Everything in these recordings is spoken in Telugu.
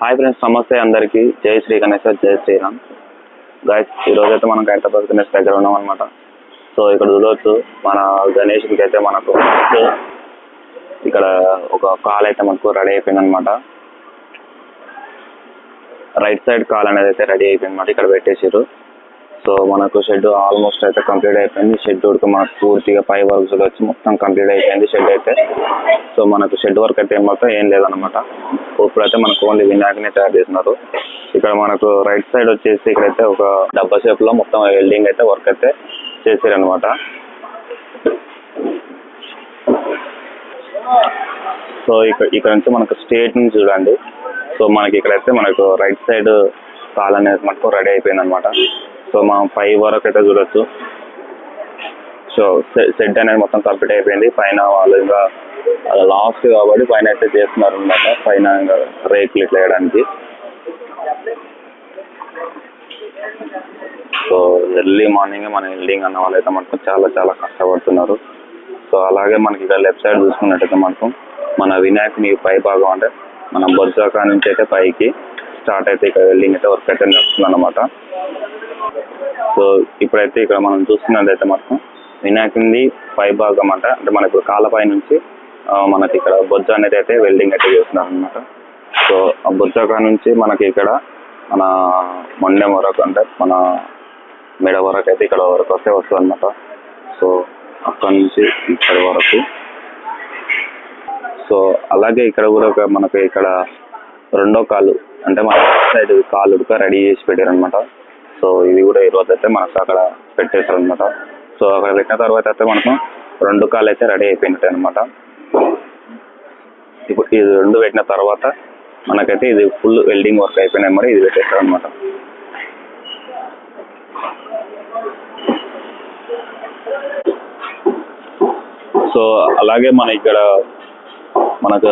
హాయ్ ఫ్రెండ్స్ నమస్తే అందరికీ. జై శ్రీ గణేష్ జై శ్రీరామ్. గాయస్ ఈ రోజు అయితే మనం హైదరాబాద్ గణేష్ దగ్గర ఉన్నాం అనమాట సో ఇక్కడ చూడవచ్చు మన గణేష్కి అయితే మనకు ఇక్కడ ఒక కాల్ అయితే మనకు రెడీ అయిపోయింది అనమాట రైట్ సైడ్ కాల్ అనేది అయితే రెడీ అయిపోయింది అనమాట ఇక్కడ పెట్టేసారు సో మనకు షెడ్ ఆల్మోస్ట్ అయితే కంప్లీట్ అయిపోయింది. షెడ్ మాకు మనకు పూర్తిగా పై వర్క్స్ వచ్చి మొత్తం కంప్లీట్ అయిపోయింది షెడ్ అయితే. సో మనకు షెడ్ వర్క్ అయితే మొత్తం ఏం లేదన్నమాట. ఇప్పుడైతే మనకు ఓన్లీ వినాయకనే తయారు చేస్తున్నారు. ఇక్కడ మనకు రైట్ సైడ్ వచ్చేసి ఇక్కడైతే ఒక డబ్బా షేప్లో మొత్తం వెల్డింగ్ అయితే వర్క్ అయితే చేసారనమాట సో ఇక్కడ ఇక్కడ నుంచి మనకు స్టేట్ నుంచి చూడండి. సో మనకి ఇక్కడైతే మనకు రైట్ సైడ్ కాల్ అనేది మనకు రెడీ అయిపోయింది అనమాట సో మనం పై వరకు అయితే చూడొచ్చు. సో సెట్ అనేది మొత్తం కంప్లీట్ అయిపోయింది. పైన వాళ్ళు ఇంకా లాస్ట్ కాబట్టి పైన అయితే చేస్తున్నారు అనమాట పైన ఇంకా రేకులు ఇట్లా వేయడానికి. సో ఎర్లీ మార్నింగ్ మన వెల్డింగ్ అన్న వాళ్ళు అయితే మనకు చాలా చాలా కష్టపడుతున్నారు. సో అలాగే మనకి ఇక్కడ లెఫ్ట్ సైడ్ చూసుకున్నట్టయితే మనకు మన వినాయకుని పై భాగం అంటే మన బొజ్జాక నుంచి అయితే పైకి స్టార్ట్ అయితే ఇక్కడ వెల్డింగ్ అయితే వర్క్ అయితే నడుస్తుంది అనమాట సో ఇప్పుడైతే ఇక్కడ మనం చూస్తున్నదైతే మాత్రం వినాయకుని పై భాగం అంట. అంటే మనకు కాళ్ళపై నుంచి మనకి ఇక్కడ బొజ్జ అనేది అయితే వెల్డింగ్ అయితే చేస్తున్నారు అనమాట సో ఆ బొజ్జాక నుంచి మనకి ఇక్కడ మన మొండెం వరకు అంటే మన మెడ వరకు అయితే ఇక్కడ వరకు వస్తే వస్తుంది అనమాట సో అక్కడ నుంచి ఇక్కడ వరకు. సో అలాగే ఇక్కడ కూడా ఒక మనకి ఇక్కడ రెండో కాలు అంటే మన సైడ్ కాలు ఉడక రెడీ చేసి పెట్టారు అనమాట సో ఇది కూడా ఈ రోజు అయితే మనకు అక్కడ పెట్టేశారు అనమాట సో అక్కడ పెట్టిన తర్వాత అయితే మనకు రెండు కాలు అయితే రెడీ అయిపోయినట్టు అనమాట ఇప్పుడు ఇది రెండు పెట్టిన తర్వాత మనకైతే ఇది ఫుల్ వెల్డింగ్ వర్క్ అయిపోయినాయి మరి ఇది పెట్టేస్తారు అనమాట సో అలాగే మన ఇక్కడ మనకు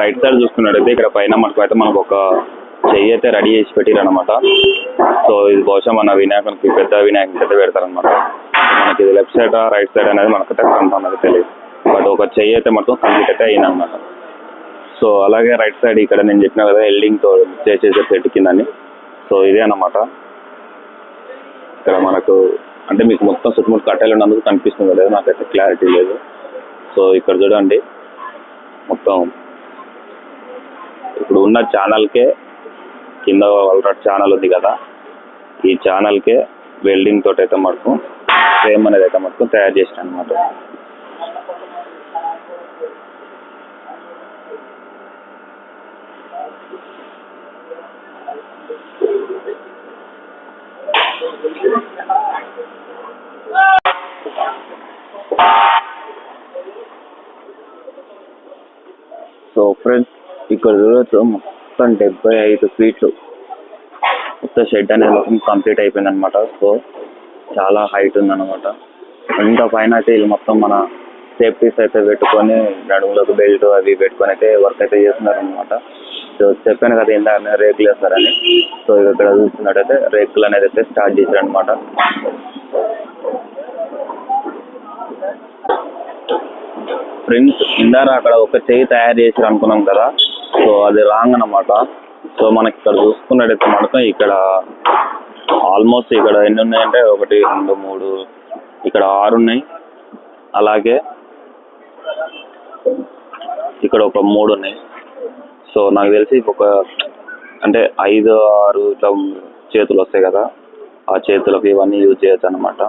రైట్ సైడ్ చూసుకున్నట్టయితే ఇక్కడ పైన మనకు అయితే మనకు ఒక చెయ్యి అయితే రెడీ చేసి పెట్టారు అనమాట సో ఇది బహుశా మన వినాయకునికి పెద్ద వినాయకునికి అయితే పెడతారనమాట మనకి ఇది లెఫ్ట్ సైడ్ రైట్ సైడ్ అనేది మనకైతే కన్ఫర్మ్ అయితే తెలియదు. బట్ ఒక చెయ్యి అయితే మొత్తం కంప్లీట్ అయితే అయిందనమాట సో అలాగే రైట్ సైడ్ ఇక్కడ నేను చెప్పిన కదా ఎల్డింగ్తో చేసేసే సెట్ కిందని. సో ఇదే అన్నమాట. ఇక్కడ మనకు అంటే మీకు మొత్తం చుట్టుముట్టు కట్టెలు ఉన్నందుకు కనిపిస్తుంది లేదు నాకైతే క్లారిటీ లేదు. సో ఇక్కడ చూడండి మొత్తం ఇప్పుడు ఉన్న ఛానల్కే కింద వాళ్ళ ఛానల్ ఉంది కదా ఈ ఛానల్కే వెల్డింగ్ తోటి అయితే మనకు ఫ్రేమ్ అనేది అయితే మనకు తయారు చేసిన అనమాట సో ఫ్రెండ్స్ ఇక్కడ చూడొచ్చు మొత్తం డెబ్బై ఐదు ఫీట్లు మొత్తం షెడ్ అనేది మొత్తం కంప్లీట్ అయిపోయింది అనమాట సో చాలా హైట్ ఉందన్నమాట. ఇంకా పైన అయితే ఇది మొత్తం మన సేఫ్టీస్ అయితే పెట్టుకొని నడుములకు బెల్ట్ అవి పెట్టుకొని అయితే వర్క్ అయితే చేస్తున్నారు అనమాట సో చెప్పాను కదా ఇందాక రేకులు వేస్తారని. సో ఇక్కడ చూస్తున్నట్టయితే రేకులు అనేది అయితే స్టార్ట్ చేశారనమాట ఫ్రెండ్స్ ఇందాక అక్కడ ఒక చెయ్యి తయారు చేసి అనుకున్నాం కదా. సో అది రాంగ్ అనమాట సో మనకి ఇక్కడ చూసుకున్నట్టయితే మనకు ఇక్కడ ఆల్మోస్ట్ ఇక్కడ ఎన్ని ఉన్నాయంటే ఒకటి రెండు మూడు ఇక్కడ ఆరు ఉన్నాయి. అలాగే ఇక్కడ ఒక మూడు ఉన్నాయి. సో నాకు తెలిసి ఒక అంటే ఐదు ఆరు ఇట్లా చేతులు వస్తాయి కదా. ఆ చేతులకు ఇవన్నీ యూజ్ చేయొచ్చు అనమాట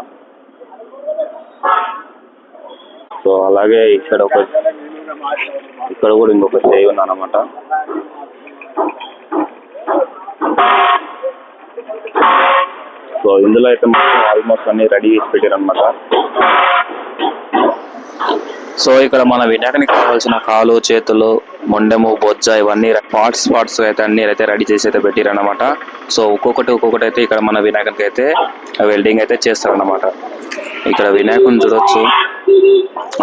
సో అలాగే ఇక్కడ ఒక ఇక్కడ కూడా ఇంకొక చేయి ఉన్నానమాట సో ఇందులో అయితే మొత్తం ఆల్మోస్ట్ అన్ని రెడీ చేసి పెట్టారనమాట సో ఇక్కడ మన వినాయకునికి కావాల్సిన కాలు చేతులు మొండెము బొజ్జ ఇవన్నీ పార్ట్స్ పార్ట్స్ అయితే అన్ని అయితే రెడీ చేసి అయితే పెట్టారనమాట సో ఒక్కొక్కటి ఒక్కొక్కటి అయితే ఇక్కడ మన వినాయకునికి అయితే వెల్డింగ్ అయితే చేస్తారనమాట ఇక్కడ వినాయకుని చూడొచ్చు.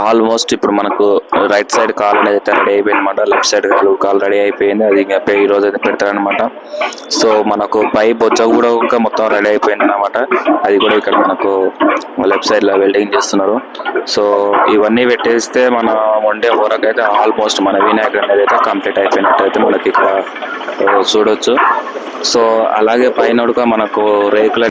ఆల్మోస్ట్ ఇప్పుడు మనకు రైట్ సైడ్ కాల్ అనేది అయితే రెడీ అయిపోయిందన్నమాట. లెఫ్ట్ సైడ్ కాలు కాల్ రెడీ అయిపోయింది. అది ఇంకా ఈ రోజు అయితే పెడతారనమాట సో మనకు పై బొజ్జ కూడా ఇంకా మొత్తం రెడీ అయిపోయింది అనమాట అది కూడా ఇక్కడ మనకు లెఫ్ట్ సైడ్లో వెల్డింగ్ చేస్తున్నారు. సో ఇవన్నీ పెట్టేస్తే మన వండే వరకు అయితే ఆల్మోస్ట్ మన వినాయకుడు అనేది అయితే కంప్లీట్ అయిపోయినట్టు అయితే మనకి ఇక్కడ చూడొచ్చు. సో అలాగే పైన ఉడక మనకు రేకుల